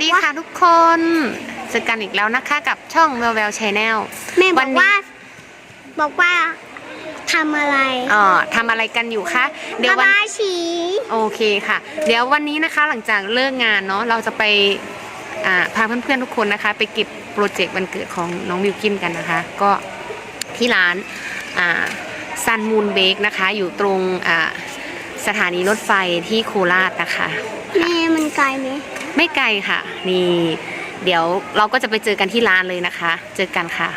สดีค่ะทุกคนเจอกันอีกแล้วนะคะกับช่อง w e l w e l Channel แม่บวัอกนี้ว่า บอกว่าทำอะไรเอ่อทำอะไรกันอยู่คะเดี๋ยวระวันบายสีโอเคค่ะ เดี๋ยววันนี้นะคะหลังจากเลิกงานเนาะเราจะไปอ่าพาเพื่อนๆทุกคนนะคะ ไปเก็บโปรเจกต์วันเกิดของน้องวิวกินกันนะคะ ก็ที่ร้านซันมูนเบกนะคะ อยู่ตรงอ่าสถานีรถไฟที่โคราชนะคะแม่มันไกลไหม ไม่ไกลค่ะ นี่ เดี๋ยวเราก็จะไปเจอกันที่ร้านเลยนะคะ เจอกันค่ะ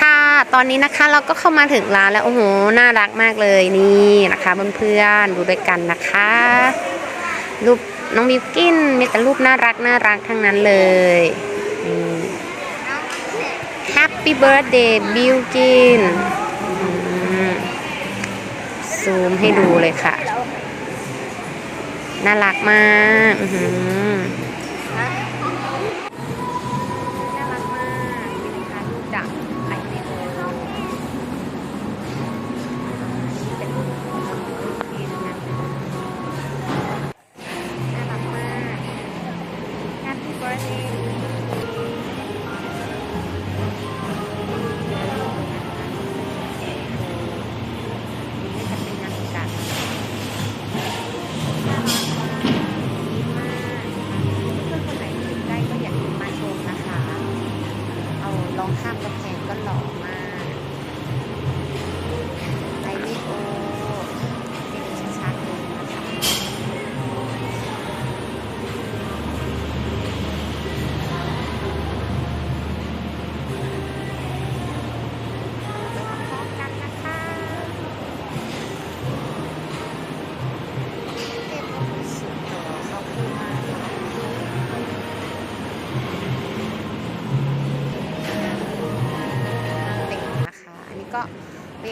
ค่ะตอนนี้นะคะเราก็เข้ามาถึงร้านแล้วโอ้โหน่ารักมากเลยนี่นะคะเพื่อนๆดูด้วยกันนะคะ รูปน้องบิวกินมีแต่รูปน่ารักน่ารักทั้งนั้นเลยนี่ Happy birthday บิวกินซูมให้ดูเลยค่ะ น่ารักมาก ข้ามกำแพงก็หล่อมาก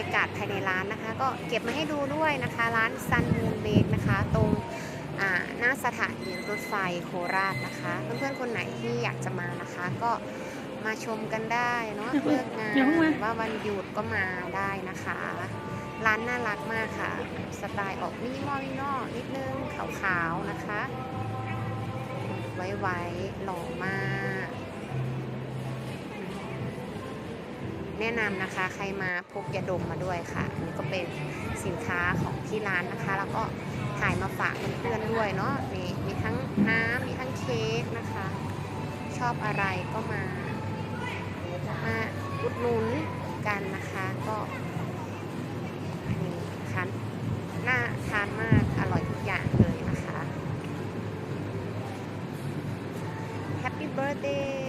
ยากาศภายในร้านนะคะ ก็เก็บมาให้ดูด้วยนะคะร้านซันมูนเบกนะคะ ตรงอ่าหน้าสถานีรถไฟโคราชนะคะ เพื่อนๆคนไหนที่อยากจะมานะคะ ก็มาชมกันได้เนาะเลิกงานอย่าเพิ่งมาหรือว่าวันหยุดก็มาได้นะคะ ร้านน่ารักมากค่ะ สไตล์ออกมินิมอลมินิมอลนิดนึงขาวๆนะคะ ไว้ไว้ๆหล่อมาก แนะนำนะคะ ใครมาพกยาดมมาด้วยค่ะอันนี่ก็เป็นสินค้าของที่ร้านนะคะ แล้วก็ถ่ายมาฝากเพื่อนๆด้วยเนาะมีมีทั้งน้ำมีทั้งเค้กนะคะ ชอบอะไรก็มา มาอุดหนุนกันนะคะก็อันนี้ทานน่าทานมากอร่อยทุกอย่างเลยนะคะ Happy birthday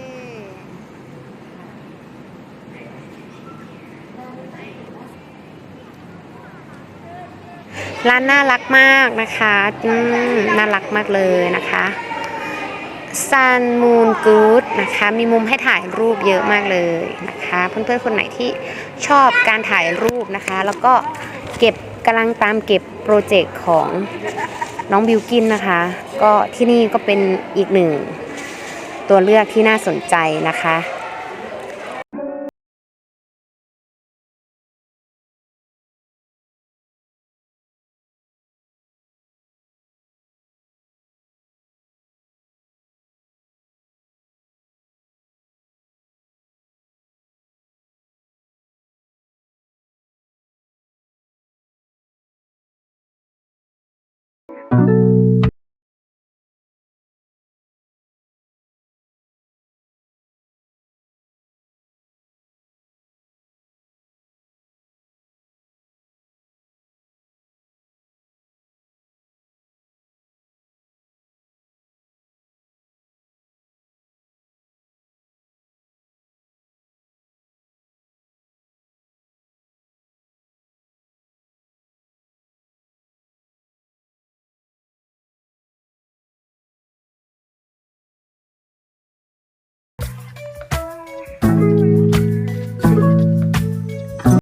ร้านน่ารักมากนะคะอืมน่ารักมากเลยนะคะ Sun Moon Good นะคะ มีมุมให้ถ่ายรูปเยอะมากเลยนะคะ เพื่อนๆคนไหนที่ชอบการถ่ายรูปนะคะ แล้วก็เก็บกำลังตามเก็บโปรเจกต์ของน้องบิวกินนะคะ ก็ที่นี่ก็เป็นอีกหนึ่ง ตัวเลือกที่น่าสนใจนะคะ